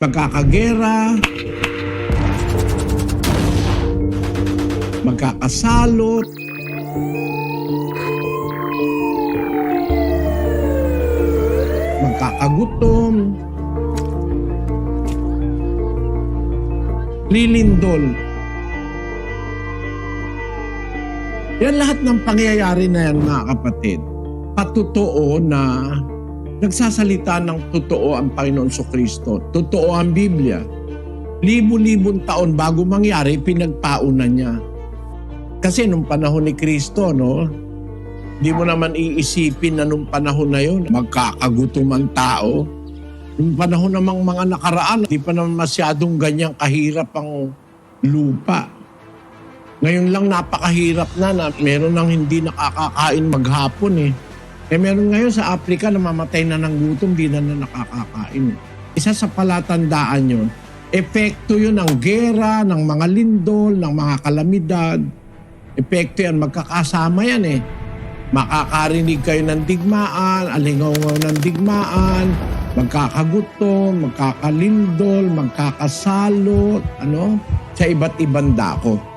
magkakagera, magkakasalot, magkakagutom, lilindol. Yan lahat ng pangyayari na yan mga kapatid. Patotoo na nagsasalita ng totoo ang Panginoon so Kristo. Totoo ang Biblia. Libo-libong taon bago mangyari, pinagpauna niya. Kasi nung panahon ni Kristo, no, di mo naman iisipin na nung panahon na yun, magkakagutom ang tao. Nung panahon namang mga nakaraan, di pa naman masyadong ganyang kahirap ang lupa. Ngayon lang napakahirap na na meron nang hindi nakakakain maghapon eh. Eh meron ngayon sa Africa namamatay na ng gutom, di na na nakakakain. Isa sa palatandaan yun, epekto yun ng gera, ng mga lindol, ng mga kalamidad. Epekto yan, magkakasama yan eh. Makakarinig kayo ng digmaan, alingaw ng digmaan, magkakagutom, magkakalindol, magkakasalot, ano, sa iba't ibang dako.